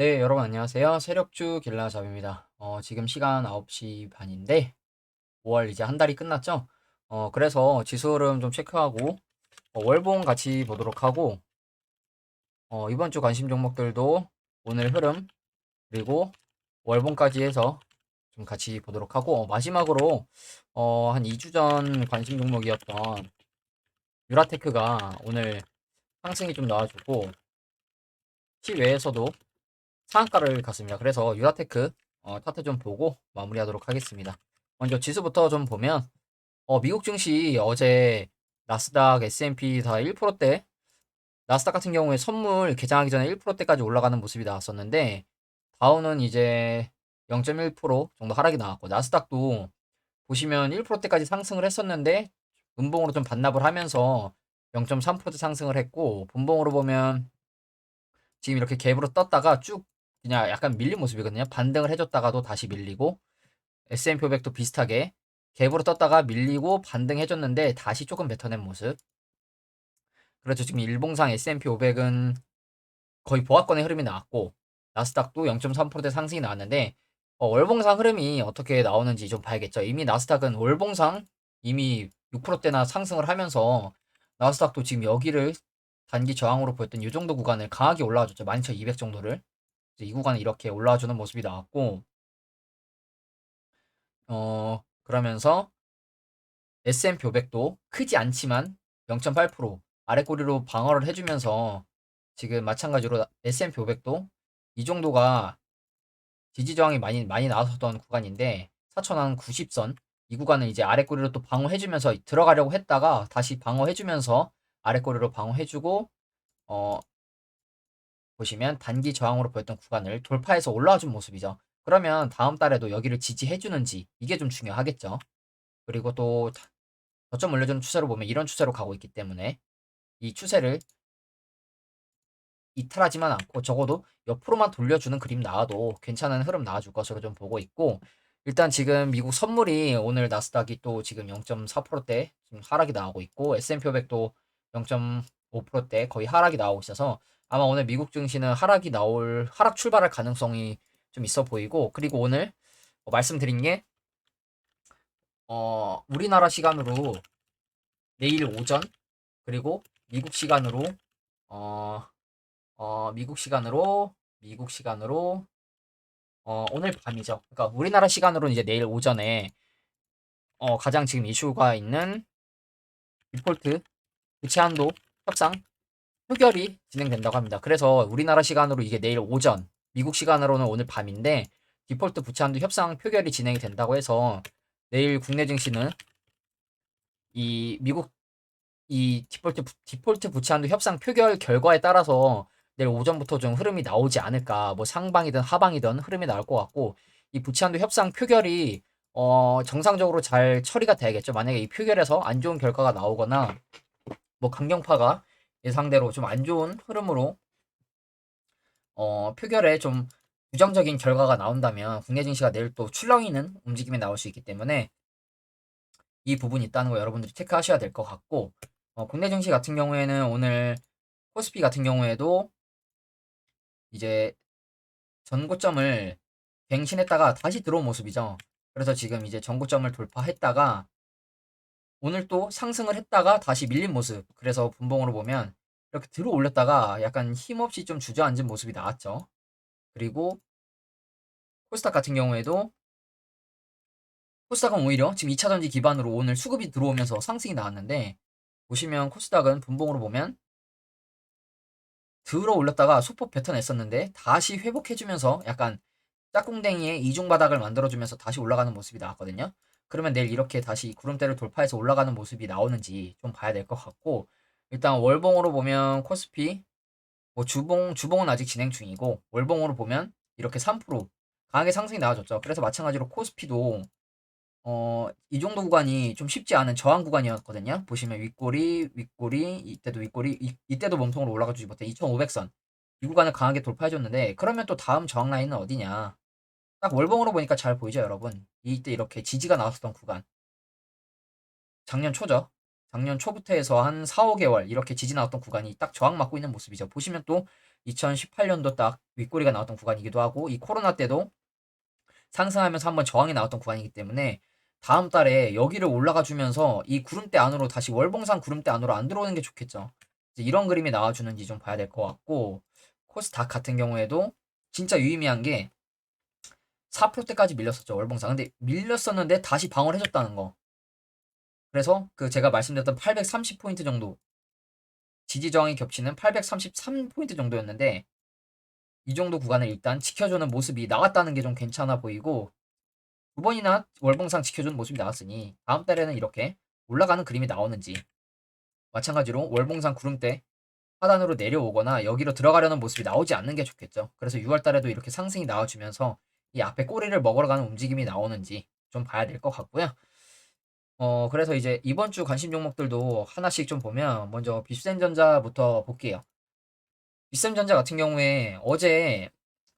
네, 여러분 안녕하세요. 세력주 길라잡입니다. 어, 지금 시간 9시 반인데 5월 이제 한 달이 끝났죠? 어, 그래서 지수 흐름 좀 체크하고 어, 월봉 같이 보도록 하고 어, 이번 주 관심 종목들도 오늘 흐름 그리고 월봉까지 해서 좀 같이 보도록 하고 어, 마지막으로 어, 한 2주 전 관심 종목이었던 유라테크가 오늘 상승이 좀 나와주고 시외에서도 상한가를 갔습니다. 그래서 유라테크 어, 차트 좀 보고 마무리하도록 하겠습니다. 먼저 지수부터 좀 보면 어, 미국 증시 어제 나스닥, S&P 다 1%대 나스닥 같은 경우에 선물 개장하기 전에 1%대까지 올라가는 모습이 나왔었는데 다우는 이제 0.1% 정도 하락이 나왔고 나스닥도 보시면 1%대까지 상승을 했었는데 음봉으로 좀 반납을 하면서 0.3% 상승을 했고 분봉으로 보면 지금 이렇게 갭으로 떴다가 쭉 그냥 약간 밀린 모습이거든요. 반등을 해줬다가도 다시 밀리고 S&P 500도 비슷하게 갭으로 떴다가 밀리고 반등해줬는데 다시 조금 뱉어낸 모습. 그렇죠. 지금 일봉상 S&P 500은 거의 보합권의 흐름이 나왔고 나스닥도 0.3%대 상승이 나왔는데 어, 월봉상 흐름이 어떻게 나오는지 좀 봐야겠죠. 이미 나스닥은 월봉상 이미 6%대나 상승을 하면서 나스닥도 지금 여기를 단기 저항으로 보였던 이 정도 구간을 강하게 올라와줬죠. 12,200 정도를. 이 구간에 이렇게 올라와주는 모습이 나왔고, 어, 그러면서 S&P 500도 크지 않지만 0.8% 아래 꼬리로 방어를 해주면서 지금 마찬가지로 S&P 500도 이 정도가 지지 저항이 많이 많이 나왔었던 구간인데 4천원 90선 이 구간을 이제 아래 꼬리로 또 방어해주면서 들어가려고 했다가 다시 방어해주면서 아래 꼬리로 방어해주고 어 보시면 단기 저항으로 보였던 구간을 돌파해서 올라와 준 모습이죠. 그러면 다음 달에도 여기를 지지해 주는지 이게 좀 중요하겠죠. 그리고 또 저점 올려주는 추세로 보면 이런 추세로 가고 있기 때문에 이 추세를 이탈하지만 않고 적어도 옆으로만 돌려주는 그림 나와도 괜찮은 흐름 나와줄 것으로 좀 보고 있고 일단 지금 미국 선물이 오늘 나스닥이 또 지금 0.4%대 지금 하락이 나오고 있고 S&P 500도 0.5%대 거의 하락이 나오고 있어서 아마 오늘 미국 증시는 하락이 나올 하락 출발할 가능성이 좀 있어 보이고 그리고 오늘 어, 말씀드린 게 어, 우리나라 시간으로 내일 오전 그리고 미국 시간으로 어, 어, 미국 시간으로 미국 시간으로 어, 오늘 밤이죠. 그러니까 우리나라 시간으로는 이제 내일 오전에 어, 가장 지금 이슈가 있는 디폴트 부채 한도 협상 표결이 진행된다고 합니다. 그래서 우리나라 시간으로 이게 내일 오전, 미국 시간으로는 오늘 밤인데 디폴트 부채 한도 협상 표결이 진행이 된다고 해서 내일 국내 증시는 이 미국 이 디폴트 디폴트 부채 한도 협상 표결 결과에 따라서 내일 오전부터 좀 흐름이 나오지 않을까. 뭐 상방이든 하방이든 흐름이 나올 것 같고 이 부채 한도 협상 표결이 어 정상적으로 잘 처리가 돼야겠죠. 만약에 이 표결에서 안 좋은 결과가 나오거나 뭐 강경파가 예상대로 좀 안 좋은 흐름으로 어 표결에 좀 부정적인 결과가 나온다면 국내 증시가 내일 또 출렁이는 움직임이 나올 수 있기 때문에 이 부분이 있다는 거 여러분들이 체크하셔야 될 것 같고 어 국내 증시 같은 경우에는 오늘 코스피 같은 경우에도 이제 전고점을 갱신했다가 다시 들어온 모습이죠. 그래서 지금 이제 전고점을 돌파했다가 오늘 또 상승을 했다가 다시 밀린 모습. 그래서 분봉으로 보면 이렇게 들어 올렸다가 약간 힘없이 좀 주저앉은 모습이 나왔죠. 그리고 코스닥 같은 경우에도 코스닥은 오히려 지금 2차전지 기반으로 오늘 수급이 들어오면서 상승이 나왔는데 보시면 코스닥은 분봉으로 보면 들어 올렸다가 소폭 뱉어냈었는데 다시 회복해주면서 약간 짝꿍댕이의 이중 바닥을 만들어주면서 다시 올라가는 모습이 나왔거든요. 그러면 내일 이렇게 다시 구름대를 돌파해서 올라가는 모습이 나오는지 좀 봐야 될 것 같고 일단 월봉으로 보면 코스피 뭐 주봉 주봉은 아직 진행 중이고 월봉으로 보면 이렇게 3% 강하게 상승이 나와줬죠. 그래서 마찬가지로 코스피도 어, 이 정도 구간이 좀 쉽지 않은 저항 구간이었거든요. 보시면 윗꼬리, 윗꼬리, 이때도 윗꼬리, 이, 이때도 몸통으로 올라가 주지 못해 2500선. 이 구간을 강하게 돌파해줬는데, 그러면 또 다음 저항 라인은 어디냐? 딱 월봉으로 보니까 잘 보이죠, 여러분? 이때 이렇게 지지가 나왔었던 구간. 작년 초죠. 작년 초부터 해서 한 4, 5개월 이렇게 지지 나왔던 구간이 딱 저항 맞고 있는 모습이죠. 보시면 또 2018년도 딱 윗꼬리가 나왔던 구간이기도 하고 이 코로나 때도 상승하면서 한번 저항이 나왔던 구간이기 때문에 다음 달에 여기를 올라가 주면서 이 구름대 안으로 다시 월봉산 구름대 안으로 안 들어오는 게 좋겠죠. 이런 그림이 나와주는지 좀 봐야 될 것 같고 코스닥 같은 경우에도 진짜 유의미한 게 4%대까지 밀렸었죠 월봉산. 근데 밀렸었는데 다시 방어를 해줬다는 거. 그래서 그 제가 말씀드렸던 830포인트 정도 지지 저항이 겹치는 833포인트 정도였는데 이 정도 구간을 일단 지켜주는 모습이 나왔다는 게 좀 괜찮아 보이고 두 번이나 월봉상 지켜주는 모습이 나왔으니 다음 달에는 이렇게 올라가는 그림이 나오는지 마찬가지로 월봉상 구름대 하단으로 내려오거나 여기로 들어가려는 모습이 나오지 않는 게 좋겠죠. 그래서 6월 달에도 이렇게 상승이 나와주면서 이 앞에 꼬리를 먹으러 가는 움직임이 나오는지 좀 봐야 될 것 같고요. 어, 그래서 이제 이번 주 관심 종목들도 하나씩 좀 보면 먼저 비센전자부터 볼게요. 비센전자 같은 경우에 어제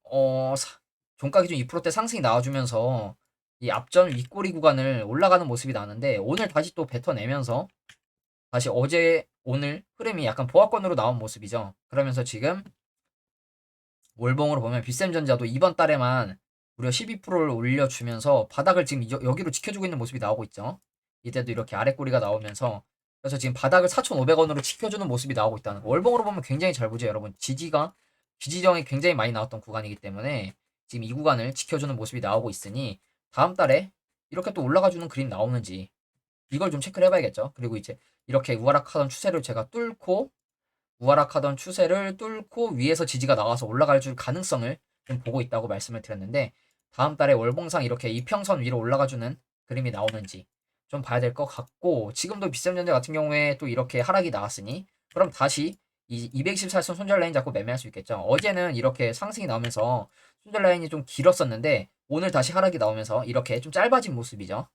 어, 사- 종가 기준 2%대 상승이 나와주면서 이 앞전 윗꼬리 구간을 올라가는 모습이 나는데 오늘 다시 또 뱉어내면서 다시 어제 오늘 흐름이 약간 보합권으로 나온 모습이죠. 그러면서 지금 월봉으로 보면 비센전자도 이번 달에만 무려 12%를 올려주면서 바닥을 지금 이- 여기로 지켜주고 있는 모습이 나오고 있죠. 이때도 이렇게 아래 꼬리가 나오면서 그래서 지금 바닥을 4,500원으로 지켜주는 모습이 나오고 있다는 거. 월봉으로 보면 굉장히 잘 보죠, 여러분. 지지가 지지정이 굉장히 많이 나왔던 구간이기 때문에 지금 이 구간을 지켜주는 모습이 나오고 있으니 다음 달에 이렇게 또 올라가주는 그림 나오는지 이걸 좀 체크를 해봐야겠죠. 그리고 이제 이렇게 우하락하던 추세를 제가 뚫고 우하락하던 추세를 뚫고 위에서 지지가 나와서 올라갈 줄 가능성을 좀 보고 있다고 말씀을 드렸는데 다음 달에 월봉상 이렇게 이평선 위로 올라가주는 그림이 나오는지 좀 봐야 될 것 같고 지금도 비싼전자 같은 경우에 또 이렇게 하락이 나왔으니 그럼 다시 이 224선 손절 라인 잡고 매매할 수 있겠죠. 어제는 이렇게 상승이 나오면서 손절 라인이 좀 길었었는데 오늘 다시 하락이 나오면서 이렇게 좀 짧아진 모습이죠.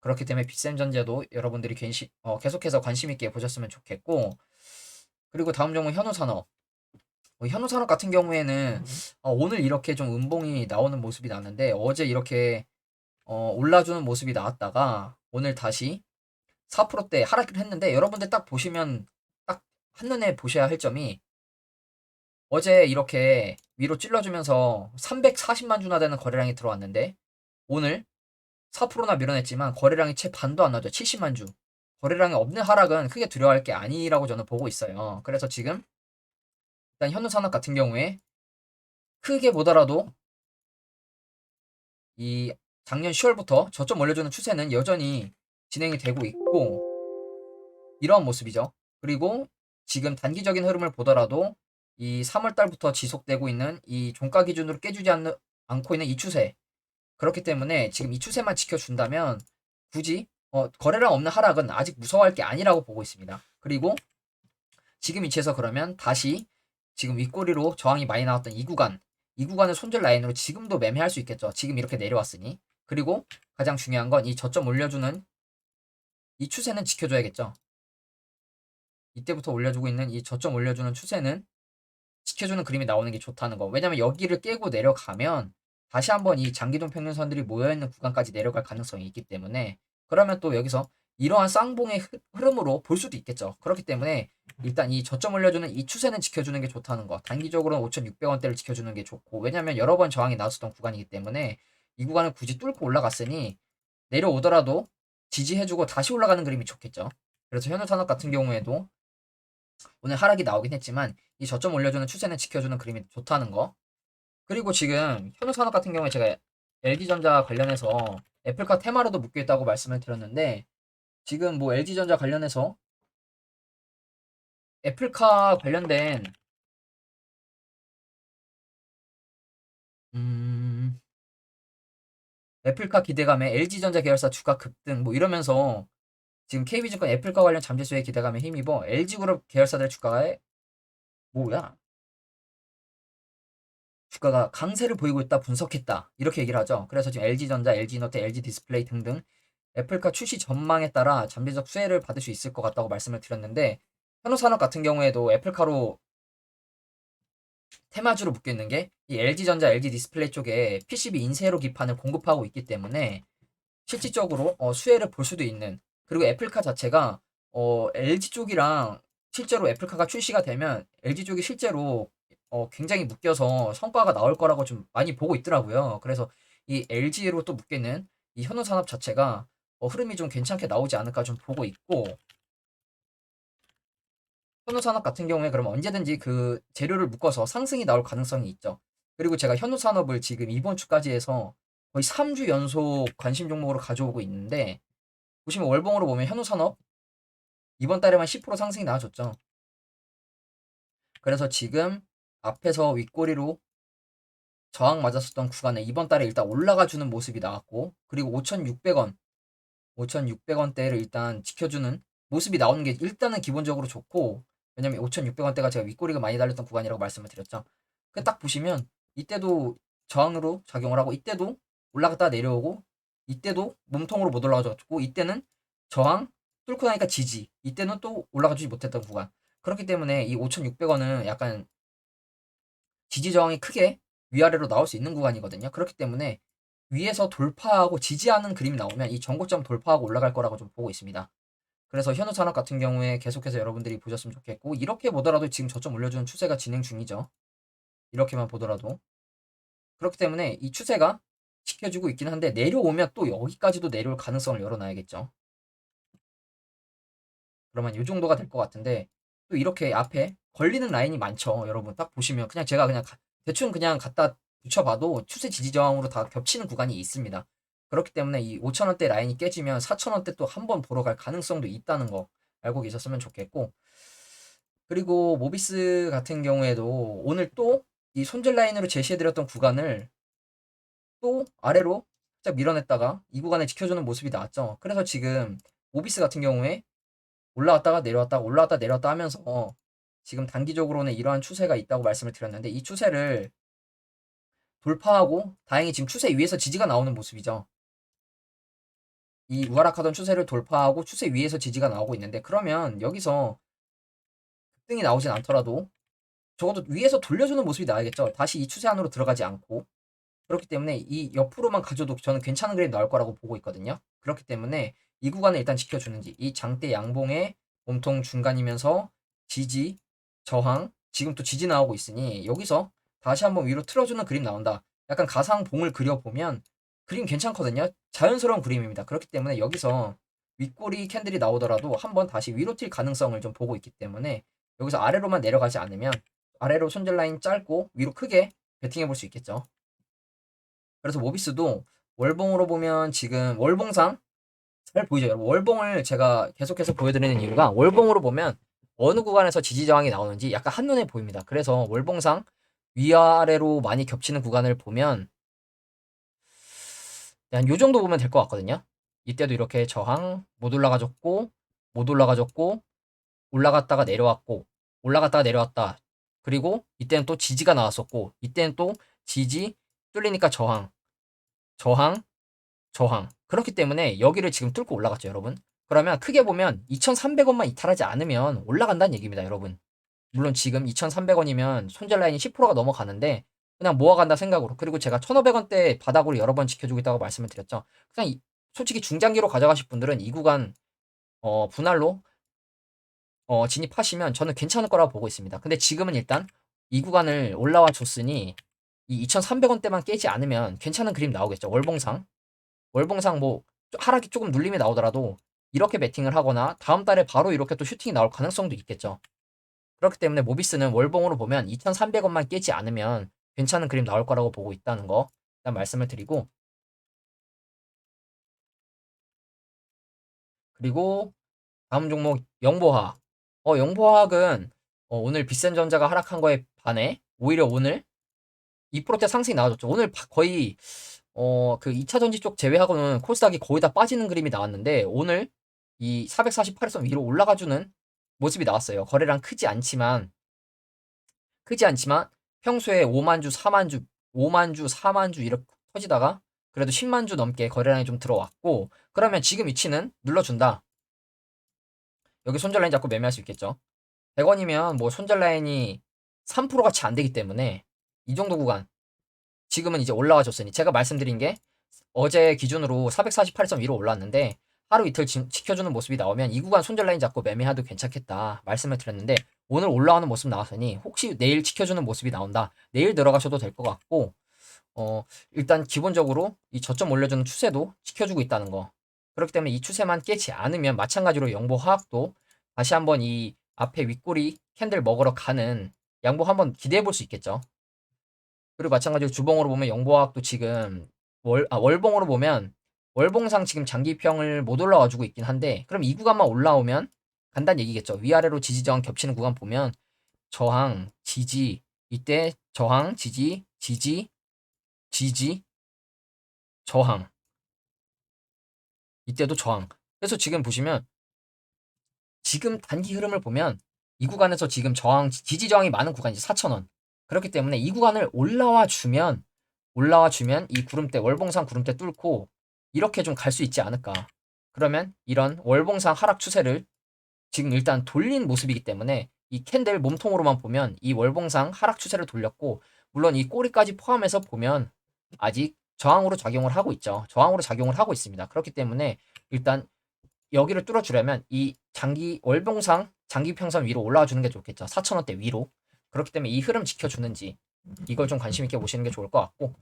그렇기 때문에 비싼전자도 여러분들이 괜시, 어, 계속해서 관심 있게 보셨으면 좋겠고 그리고 다음 종목 현우산업 어, 현우산업 같은 경우에는 어, 오늘 이렇게 좀 음봉이 나오는 모습이 났는데 어제 이렇게 어, 올라주는 모습이 나왔다가 오늘 다시 4%대 하락을 했는데 여러분들 딱 보시면 딱 한눈에 보셔야 할 점이 어제 이렇게 위로 찔러주면서 340만 주나 되는 거래량이 들어왔는데 오늘 4%나 밀어냈지만 거래량이 채 반도 안 나죠. 70만 주. 거래량이 없는 하락은 크게 두려워할 게 아니라고 저는 보고 있어요. 그래서 지금 일단 현우산업 같은 경우에 크게 보더라도 이 작년 10월부터 저점 올려주는 추세는 여전히 진행이 되고 있고 이러한 모습이죠. 그리고 지금 단기적인 흐름을 보더라도 이 3월 달부터 지속되고 있는 이 종가 기준으로 깨주지 않는, 않고 있는 이 추세 그렇기 때문에 지금 이 추세만 지켜준다면 굳이 어, 거래량 없는 하락은 아직 무서워할 게 아니라고 보고 있습니다. 그리고 지금 위치에서 그러면 다시 지금 윗꼬리로 저항이 많이 나왔던 이 구간 이 구간을 손절 라인으로 지금도 매매할 수 있겠죠. 지금 이렇게 내려왔으니 그리고 가장 중요한 건 이 저점 올려주는 이 추세는 지켜줘야겠죠. 이때부터 올려주고 있는 이 저점 올려주는 추세는 지켜주는 그림이 나오는 게 좋다는 거. 왜냐면 여기를 깨고 내려가면 다시 한번 이 장기동 평균선들이 모여있는 구간까지 내려갈 가능성이 있기 때문에 그러면 또 여기서 이러한 쌍봉의 흐- 흐름으로 볼 수도 있겠죠. 그렇기 때문에 일단 이 저점 올려주는 이 추세는 지켜주는 게 좋다는 거. 단기적으로는 5,600원대를 지켜주는 게 좋고 왜냐면 여러 번 저항이 나왔었던 구간이기 때문에 이 구간을 굳이 뚫고 올라갔으니 내려오더라도 지지해주고 다시 올라가는 그림이 좋겠죠. 그래서 현우산업 같은 경우에도 오늘 하락이 나오긴 했지만 이 저점 올려주는 추세는 지켜주는 그림이 좋다는 거. 그리고 지금 현우산업 같은 경우에 제가 LG전자 관련해서 애플카 테마로도 묶여 있다고 말씀을 드렸는데 지금 뭐 LG전자 관련해서 애플카 관련된 음, 애플카 기대감에 LG전자 계열사 주가 급등 뭐 이러면서 지금 KB증권 애플카 관련 잠재수의 기대감에 힘입어 LG그룹 계열사들 주가에 뭐야? 주가가 강세를 보이고 있다 분석했다 이렇게 얘기를 하죠. 그래서 지금 LG전자, LG노트, LG디스플레이 등등 애플카 출시 전망에 따라 잠재적 수혜를 받을 수 있을 것 같다고 말씀을 드렸는데 현우 산업 같은 경우에도 애플카로 테마주로 묶여 있는 게 이 LG전자, LG디스플레이 쪽에 PCB 인쇄로 기판을 공급하고 있기 때문에 실질적으로 어, 수혜를 볼 수도 있는 그리고 애플카 자체가 어, LG 쪽이랑 실제로 애플카가 출시가 되면 LG 쪽이 실제로 어, 굉장히 묶여서 성과가 나올 거라고 좀 많이 보고 있더라고요. 그래서 이 LG로 또 묶이는 이 현우 산업 자체가 어, 흐름이 좀 괜찮게 나오지 않을까 좀 보고 있고 현우산업 같은 경우에 그러면 언제든지 그 재료를 묶어서 상승이 나올 가능성이 있죠. 그리고 제가 현우산업을 지금 이번 주까지 해서 거의 3주 연속 관심 종목으로 가져오고 있는데 보시면 월봉으로 보면 현우산업 이번 달에만 10% 상승이 나와줬죠. 그래서 지금 앞에서 윗꼬리로 저항 맞았었던 구간에 이번 달에 일단 올라가 주는 모습이 나왔고 그리고 5,600원 5,600원대를 일단 지켜주는 모습이 나오는 게 일단은 기본적으로 좋고 왜냐면 5,600원대가 제가 윗꼬리가 많이 달렸던 구간이라고 말씀을 드렸죠. 그 딱 보시면 이때도 저항으로 작용을 하고 이때도 올라갔다 내려오고 이때도 몸통으로 못 올라가졌고 이때는 저항 뚫고 나니까 지지 이때는 또 올라가주지 못했던 구간 그렇기 때문에 이 5,600원은 약간 지지 저항이 크게 위아래로 나올 수 있는 구간이거든요. 그렇기 때문에 위에서 돌파하고 지지하는 그림이 나오면 이 전고점 돌파하고 올라갈 거라고 좀 보고 있습니다. 그래서 현우 산업 같은 경우에 계속해서 여러분들이 보셨으면 좋겠고 이렇게 보더라도 지금 저점 올려주는 추세가 진행 중이죠. 이렇게만 보더라도 그렇기 때문에 이 추세가 지켜주고 있긴 한데 내려오면 또 여기까지도 내려올 가능성을 열어놔야겠죠. 그러면 이 정도가 될 것 같은데 또 이렇게 앞에 걸리는 라인이 많죠. 여러분 딱 보시면 그냥 제가 그냥 가- 대충 그냥 갖다 붙여봐도 추세 지지 저항으로 다 겹치는 구간이 있습니다. 그렇기 때문에 이 5천원대 라인이 깨지면 4천원대 또 한 번 보러 갈 가능성도 있다는 거 알고 계셨으면 좋겠고 그리고 모비스 같은 경우에도 오늘 또 이 손절 라인으로 제시해드렸던 구간을 또 아래로 살짝 밀어냈다가 이 구간에 지켜주는 모습이 나왔죠. 그래서 지금 모비스 같은 경우에 올라왔다가 내려왔다가 올라왔다 내려왔다 하면서 지금 단기적으로는 이러한 추세가 있다고 말씀을 드렸는데 이 추세를 돌파하고 다행히 지금 추세 위에서 지지가 나오는 모습이죠. 이 우하락하던 추세를 돌파하고 추세 위에서 지지가 나오고 있는데 그러면 여기서 급등이 나오진 않더라도 적어도 위에서 돌려주는 모습이 나와야겠죠. 다시 이 추세 안으로 들어가지 않고 그렇기 때문에 이 옆으로만 가져도 저는 괜찮은 그림 나올 거라고 보고 있거든요. 그렇기 때문에 이 구간을 일단 지켜주는지 이 장대 양봉의 몸통 중간이면서 지지 저항 지금 또 지지 나오고 있으니 여기서 다시 한번 위로 틀어주는 그림 나온다. 약간 가상봉을 그려보면 그림 괜찮거든요. 자연스러운 그림입니다. 그렇기 때문에 여기서 윗꼬리 캔들이 나오더라도 한번 다시 위로 튈 가능성을 좀 보고 있기 때문에 여기서 아래로만 내려가지 않으면 아래로 손절 라인 짧고 위로 크게 베팅해 볼 수 있겠죠. 그래서 모비스도 월봉으로 보면 지금 월봉상 잘 보이죠, 여러분. 월봉을 제가 계속해서 보여드리는 이유가 월봉으로 보면 어느 구간에서 지지 저항이 나오는지 약간 한눈에 보입니다. 그래서 월봉상 위아래로 많이 겹치는 구간을 보면 한 요 정도 보면 될 것 같거든요. 이때도 이렇게 저항 못 올라가졌고 못 올라가졌고 올라갔다가 내려왔고 올라갔다가 내려왔다. 그리고 이때는 또 지지가 나왔었고 이때는 또 지지 뚫리니까 저항 저항 저항 그렇기 때문에 여기를 지금 뚫고 올라갔죠 여러분 그러면 크게 보면 2300원만 이탈하지 않으면 올라간다는 얘기입니다 여러분 물론 지금 2300원이면 손절 라인이 10%가 넘어가는데 그냥 모아간다 생각으로 그리고 제가 1500원대 바닥으로 여러 번 지켜주고 있다고 말씀을 드렸죠 그냥 이- 솔직히 중장기로 가져가실 분들은 이 구간 어, 분할로 어, 진입하시면 저는 괜찮을 거라고 보고 있습니다 근데 지금은 일단 이 구간을 올라와 줬으니 이 2,300원대만 깨지 않으면 괜찮은 그림 나오겠죠. 월봉상. 월봉상 뭐 하락이 조금 눌림이 나오더라도 이렇게 베팅을 하거나 다음 달에 바로 이렇게 또 슈팅이 나올 가능성도 있겠죠. 그렇기 때문에 모비스는 월봉으로 보면 2,300원만 깨지 않으면 괜찮은 그림 나올 거라고 보고 있다는 거 일단 말씀을 드리고 그리고 다음 종목 영보화학. 어, 영보화학은 어, 오늘 비싼전자가 하락한 거에 반해 오히려 오늘 2%대 상승이 나와줬죠. 오늘 바- 거의 어 그 2차 전지 쪽 제외하고는 코스닥이 거의 다 빠지는 그림이 나왔는데 오늘 이 448선 위로 올라가주는 모습이 나왔어요. 거래량 크지 않지만 크지 않지만 평소에 5만 주, 4만 주, 5만 주, 4만 주 이렇게 터지다가 그래도 10만 주 넘게 거래량이 좀 들어왔고 그러면 지금 위치는 눌러준다. 여기 손절 라인 잡고 매매할 수 있겠죠. 100원이면 뭐 손절 라인이 3% 같이 안 되기 때문에 이 정도 구간 지금은 이제 올라와 줬으니 제가 말씀드린 게 어제 기준으로 448점 위로 올랐는데 하루 이틀 지, 지켜주는 모습이 나오면 이 구간 손절 라인 잡고 매매해도 괜찮겠다 말씀을 드렸는데 오늘 올라오는 모습 나왔으니 혹시 내일 지켜주는 모습이 나온다. 내일 들어가셔도 될 것 같고 어 일단 기본적으로 이 저점 올려주는 추세도 지켜주고 있다는 거. 그렇기 때문에 이 추세만 깨지 않으면 마찬가지로 영보 화학도 다시 한번 이 앞에 윗꼬리 캔들 먹으러 가는 양보 한번 기대해 볼 수 있겠죠. 그리고 마찬가지로 주봉으로 보면 영보화학도 지금 월, 아, 월봉으로 보면 월봉상 지금 장기평을 못 올라와 주고 있긴 한데 그럼 이 구간만 올라오면 간단 얘기겠죠. 위아래로 지지 저항 겹치는 구간 보면 저항, 지지, 이때 저항, 지지, 지지, 지지, 저항. 이때도 저항. 그래서 지금 보시면 지금 단기 흐름을 보면 이 구간에서 지금 저항, 지지 저항이 많은 구간이지 4,000원. 그렇기 때문에 이 구간을 올라와 주면 올라와 주면 이 구름대 월봉상 구름대 뚫고 이렇게 좀 갈 수 있지 않을까. 그러면 이런 월봉상 하락 추세를 지금 일단 돌린 모습이기 때문에 이 캔들 몸통으로만 보면 이 월봉상 하락 추세를 돌렸고 물론 이 꼬리까지 포함해서 보면 아직 저항으로 작용을 하고 있죠. 저항으로 작용을 하고 있습니다. 그렇기 때문에 일단 여기를 뚫어주려면 이 장기 월봉상 장기 평선 위로 올라와 주는 게 좋겠죠. 4,000원대 위로. 그렇기 때문에 이 흐름 지켜주는지 이걸 좀 관심 있게 보시는 게 좋을 것 같고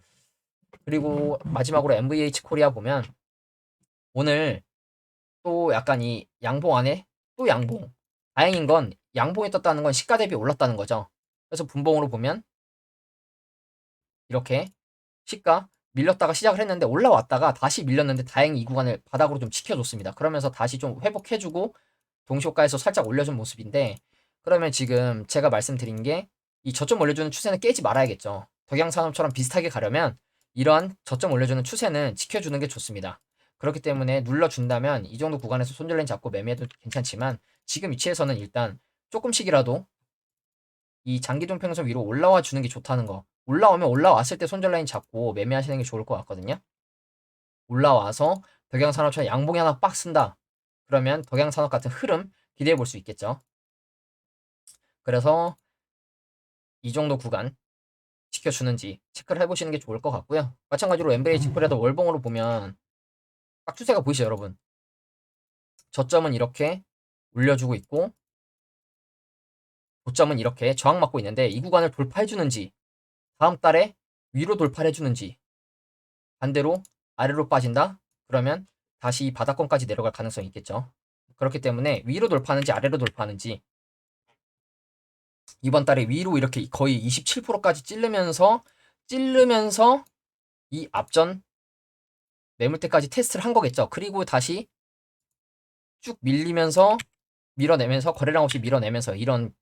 그리고 마지막으로 MVH 코리아 보면 오늘 또 약간 이 양봉 안에 또 양봉 다행인 건 양봉이 떴다는 건 시가 대비 올랐다는 거죠. 그래서 분봉으로 보면 이렇게 시가 밀렸다가 시작을 했는데 올라왔다가 다시 밀렸는데 다행히 이 구간을 바닥으로 좀 지켜줬습니다. 그러면서 다시 좀 회복해주고 동시호가에서 살짝 올려준 모습인데 그러면 지금 제가 말씀드린 게 이 저점 올려주는 추세는 깨지 말아야겠죠. 덕양산업처럼 비슷하게 가려면 이러한 저점 올려주는 추세는 지켜주는 게 좋습니다. 그렇기 때문에 눌러준다면 이 정도 구간에서 손절라인 잡고 매매해도 괜찮지만 지금 위치에서는 일단 조금씩이라도 이 장기 동평선 위로 올라와 주는 게 좋다는 거. 올라오면 올라왔을 때 손절라인 잡고 매매하시는 게 좋을 것 같거든요. 올라와서 덕양산업처럼 양봉이 하나 빡 쓴다. 그러면 덕양산업 같은 흐름 기대해 볼 수 있겠죠. 그래서 이 정도 구간 지켜주는지 체크를 해보시는 게 좋을 것 같고요. 마찬가지로 MBH 코리아도 월봉으로 보면 딱 추세가 보이시죠, 여러분? 저점은 이렇게 올려주고 있고 고점은 이렇게 저항 맞고 있는데 이 구간을 돌파해주는지 다음 달에 위로 돌파를 해주는지 반대로 아래로 빠진다? 그러면 다시 바닥권까지 내려갈 가능성이 있겠죠. 그렇기 때문에 위로 돌파하는지 아래로 돌파하는지 이번 달에 위로 이렇게 거의 27%까지 찌르면서 찌르면서 이 앞전 매물대까지 테스트를 한 거겠죠. 그리고 다시 쭉 밀리면서 밀어내면서 거래량 없이 밀어내면서 이런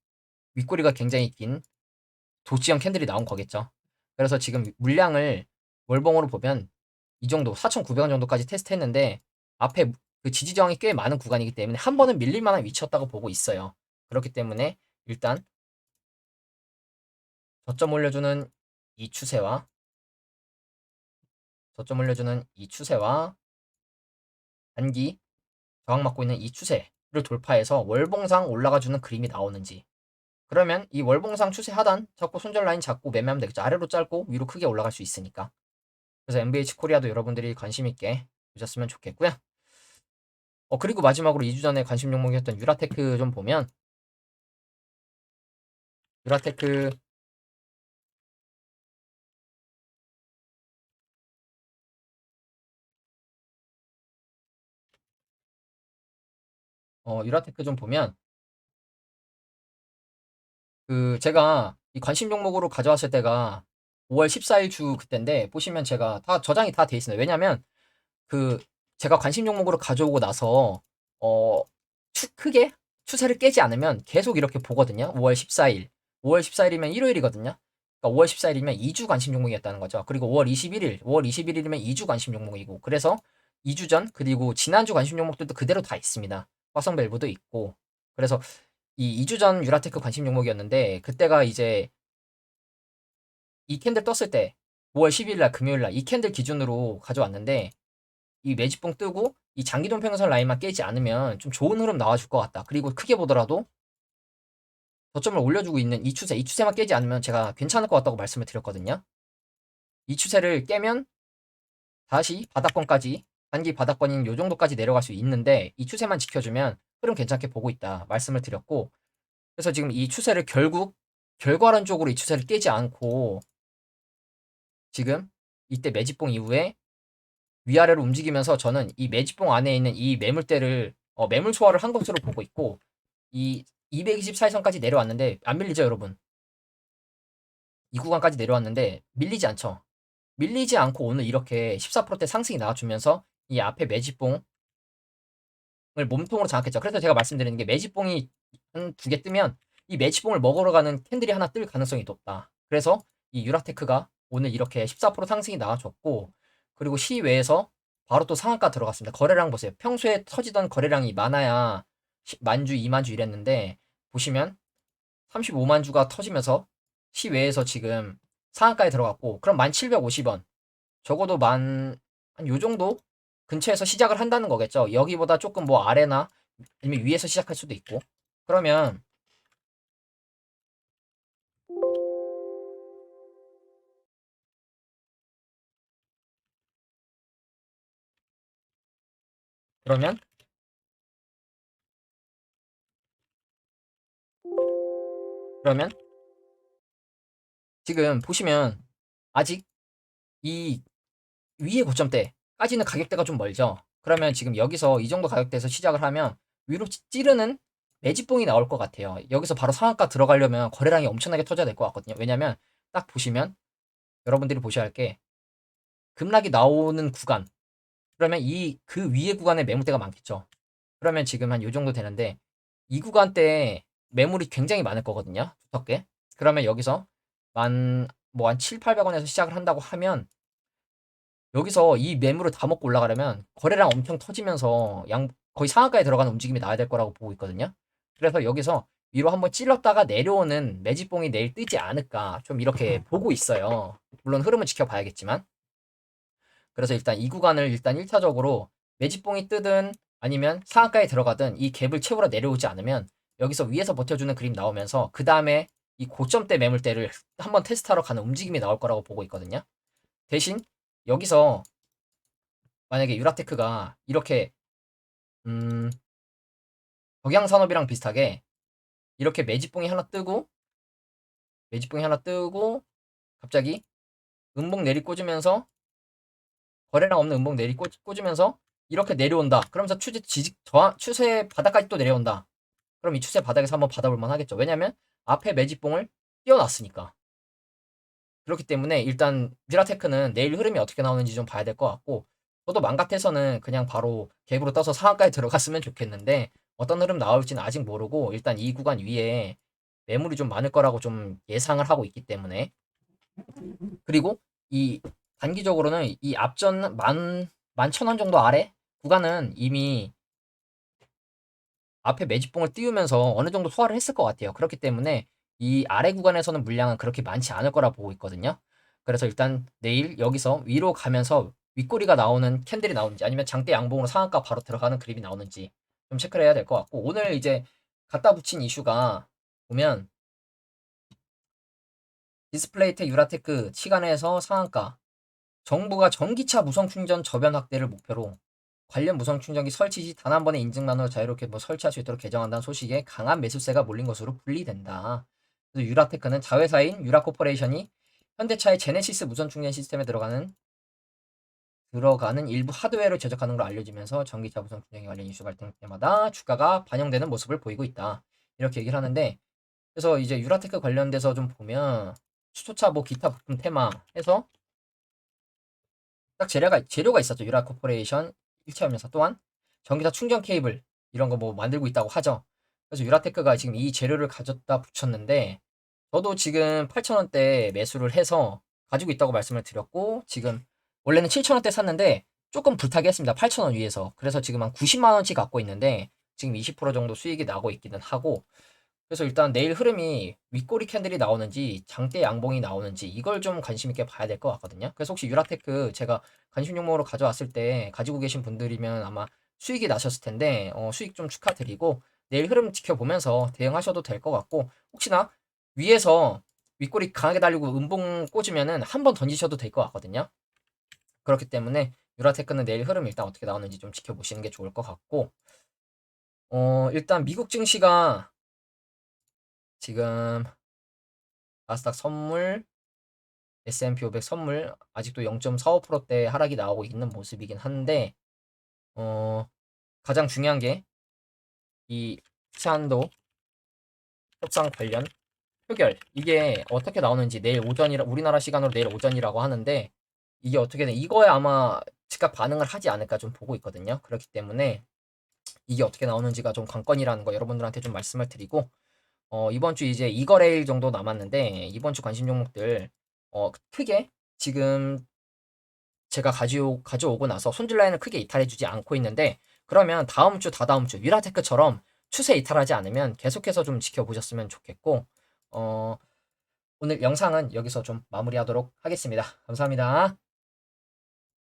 윗꼬리가 굉장히 긴 도치형 캔들이 나온 거겠죠. 그래서 지금 물량을 월봉으로 보면 이 정도 4,900원 정도까지 테스트했는데 앞에 그 지지 저항이 꽤 많은 구간이기 때문에 한 번은 밀릴 만한 위치였다고 보고 있어요. 그렇기 때문에 일단 저점 올려주는 이 추세와 저점 올려주는 이 추세와 단기 저항 맞고 있는 이 추세를 돌파해서 월봉상 올라가주는 그림이 나오는지 그러면 이 월봉상 추세 하단 잡고 손절 라인 잡고 매매하면 되겠죠. 아래로 짧고 위로 크게 올라갈 수 있으니까. 그래서 MBH 코리아도 여러분들이 관심 있게 보셨으면 좋겠고요. 어 그리고 마지막으로 2주 전에 관심 종목이었던 유라테크 좀 보면 유라테크 어 유라테크 좀 보면 그 제가 이 관심 종목으로 가져왔을 때가 5월 14일 주 그때인데 보시면 제가 다 저장이 다 돼 있습니다. 왜냐면 그 제가 관심 종목으로 가져오고 나서 어 추, 크게 추세를 깨지 않으면 계속 이렇게 보거든요. 5월 14일. 5월 14일이면 일요일이거든요. 그러니까 5월 14일이면 2주 관심 종목이었다는 거죠. 그리고 5월 21일, 5월 21일이면 2주 관심 종목이고 그래서 2주 전 그리고 지난주 관심 종목들도 그대로 다 있습니다. 화성 밸브도 있고 그래서 이 2주 전 유라테크 관심 종목이었는데 그때가 이제 이 캔들 떴을 때 5월 10일 날 금요일 날 이 캔들 기준으로 가져왔는데 이 매집봉 뜨고 이 장기 동평선 라인만 깨지 않으면 좀 좋은 흐름 나와줄 것 같다. 그리고 크게 보더라도 저점을 올려주고 있는 이 추세, 이 추세만 깨지 않으면 제가 괜찮을 것 같다고 말씀을 드렸거든요. 이 추세를 깨면 다시 바닥권까지 단기 바닥권인 요 정도까지 내려갈 수 있는데 이 추세만 지켜주면 흐름 괜찮게 보고 있다 말씀을 드렸고 그래서 지금 이 추세를 결국 결과론 쪽으로 이 추세를 깨지 않고 지금 이때 매집봉 이후에 위아래로 움직이면서 저는 이 매집봉 안에 있는 이 매물대를 어, 매물 소화를 한 것으로 보고 있고 이 224선까지 내려왔는데 안 밀리죠 여러분? 이 구간까지 내려왔는데 밀리지 않죠. 밀리지 않고 오늘 이렇게 14%대 상승이 나와주면서 이 앞에 매집봉을 몸통으로 장악했죠 그래서 제가 말씀드리는 게 매집봉이 한 두 개 뜨면 이 매집봉을 먹으러 가는 캔들이 하나 뜰 가능성이 높다 그래서 이 유라테크가 오늘 이렇게 14% 상승이 나와줬고 그리고 시외에서 바로 또 상한가 들어갔습니다. 거래량 보세요. 평소에 터지던 거래량이 많아야 10만 주, 2만 주 이랬는데 보시면 35만 주가 터지면서 시외에서 지금 상한가에 들어갔고 그럼 1750원 적어도 만 한 요 정도 근처에서 시작을 한다는 거겠죠. 여기보다 조금 뭐 아래나 아니면 위에서 시작할 수도 있고 그러면 그러면 그러면 지금 보시면 아직 이 위의 고점대 까지는 가격대가 좀 멀죠. 그러면 지금 여기서 이 정도 가격대에서 시작을 하면 위로 찌르는 매집봉이 나올 것 같아요. 여기서 바로 상한가 들어가려면 거래량이 엄청나게 터져야 될 것 같거든요. 왜냐면 딱 보시면 여러분들이 보셔야 할 게 급락이 나오는 구간 그러면 이 그 위의 구간에 매물대가 많겠죠. 그러면 지금 한 요 정도 되는데 이 구간대에 매물이 굉장히 많을 거거든요. 두텁게. 그러면 여기서 만 뭐한 7, 800원에서 시작을 한다고 하면 여기서 이 매물을 다 먹고 올라가려면 거래량 엄청 터지면서 양 거의 상한가에 들어가는 움직임이 나야 될 거라고 보고 있거든요. 그래서 여기서 위로 한번 찔렀다가 내려오는 매집봉이 내일 뜨지 않을까 좀 이렇게 보고 있어요. 물론 흐름은 지켜봐야겠지만. 그래서 일단 이 구간을 일단 1차적으로 매집봉이 뜨든 아니면 상한가에 들어가든 이 갭을 채우러 내려오지 않으면 여기서 위에서 버텨주는 그림 나오면서 그 다음에 이 고점대 매물대를 한번 테스트하러 가는 움직임이 나올 거라고 보고 있거든요. 대신 여기서 만약에 유라테크가 이렇게 음 덕양산업이랑 비슷하게 이렇게 매집봉이 하나 뜨고 매집봉이 하나 뜨고 갑자기 음봉 내리 꽂으면서 거래량 없는 음봉 내리 꽂, 꽂으면서 이렇게 내려온다. 그러면서 추세 지직 저하, 추세 바닥까지 또 내려온다. 그럼 이 추세 바닥에서 한번 받아볼 만 하겠죠. 왜냐면 앞에 매집봉을 띄워놨으니까. 그렇기 때문에 일단 미라테크는 내일 흐름이 어떻게 나오는지 좀 봐야 될 것 같고 저도 맘 같아서는 그냥 바로 갭으로 떠서 상한가에 들어갔으면 좋겠는데 어떤 흐름 나올지는 아직 모르고 일단 이 구간 위에 매물이 좀 많을 거라고 좀 예상을 하고 있기 때문에 그리고 이 단기적으로는 이 앞전 만, 만천 원 정도 아래 구간은 이미 앞에 매집봉을 띄우면서 어느 정도 소화를 했을 것 같아요. 그렇기 때문에 이 아래 구간에서는 물량은 그렇게 많지 않을 거라 보고 있거든요. 그래서 일단 내일 여기서 위로 가면서 윗꼬리가 나오는 캔들이 나오는지 아니면 장대 양봉으로 상한가 바로 들어가는 그림이 나오는지 좀 체크를 해야 될 것 같고 오늘 이제 갖다 붙인 이슈가 보면 디스플레이텍 유라테크 시간에서 상한가 정부가 전기차 무선 충전 저변 확대를 목표로 관련 무선 충전기 설치 시 단 한 번의 인증만으로 자유롭게 뭐 설치할 수 있도록 개정한다는 소식에 강한 매수세가 몰린 것으로 분리된다. 유라테크는 자회사인 유라코퍼레이션이 현대차의 제네시스 무선 충전 시스템에 들어가는 들어가는 일부 하드웨어를 제작하는 걸로 알려지면서 전기차 무선 충전기 관련 이슈 발생 때마다 주가가 반영되는 모습을 보이고 있다. 이렇게 얘기를 하는데 그래서 이제 유라테크 관련돼서 좀 보면 수소차 뭐 기타 부품 테마 해서 딱 재료가 재료가 있었죠. 유라 코퍼레이션 1차 협력사 또한 전기차 충전 케이블 이런 거 뭐 만들고 있다고 하죠. 그래서 유라테크가 지금 이 재료를 가졌다 붙였는데 저도 지금 8,000원대 매수를 해서 가지고 있다고 말씀을 드렸고 지금 원래는 7,000원대 샀는데 조금 불타게 했습니다. 8,000원 위에서. 그래서 지금 한 90만 원치 갖고 있는데 지금 20% 정도 수익이 나고 있기는 하고 그래서 일단 내일 흐름이 윗꼬리 캔들이 나오는지 장대 양봉이 나오는지 이걸 좀 관심 있게 봐야 될 것 같거든요. 그래서 혹시 유라테크 제가 관심 종목으로 가져왔을 때 가지고 계신 분들이면 아마 수익이 나셨을 텐데 어, 수익 좀 축하드리고 내일 흐름 지켜보면서 대응하셔도 될 것 같고 혹시나 위에서 윗꼬리 강하게 달리고 음봉 꽂으면은 한 번 던지셔도 될 것 같거든요. 그렇기 때문에 유라테크는 내일 흐름 일단 어떻게 나오는지 좀 지켜보시는 게 좋을 것 같고 어 일단 미국 증시가 지금 나스닥 선물, S&P 500 선물 아직도 0.45%대 하락이 나오고 있는 모습이긴 한데 어 가장 중요한 게 이 시한도 협상 관련 표결 이게 어떻게 나오는지 내일 오전이라 우리나라 시간으로 내일 오전이라고 하는데 이게 어떻게 돼 이거에 아마 즉각 반응을 하지 않을까 좀 보고 있거든요. 그렇기 때문에 이게 어떻게 나오는지가 좀 관건이라는 거 여러분들한테 좀 말씀을 드리고 어 이번 주 이제 2거래일 정도 남았는데 이번 주 관심 종목들 어 크게 지금 제가 가지오, 가져오고 나서 손질 라인을 크게 이탈해주지 않고 있는데 그러면 다음 주, 다다음 주 위라테크처럼 추세 이탈하지 않으면 계속해서 좀 지켜보셨으면 좋겠고 어, 오늘 영상은 여기서 좀 마무리하도록 하겠습니다. 감사합니다.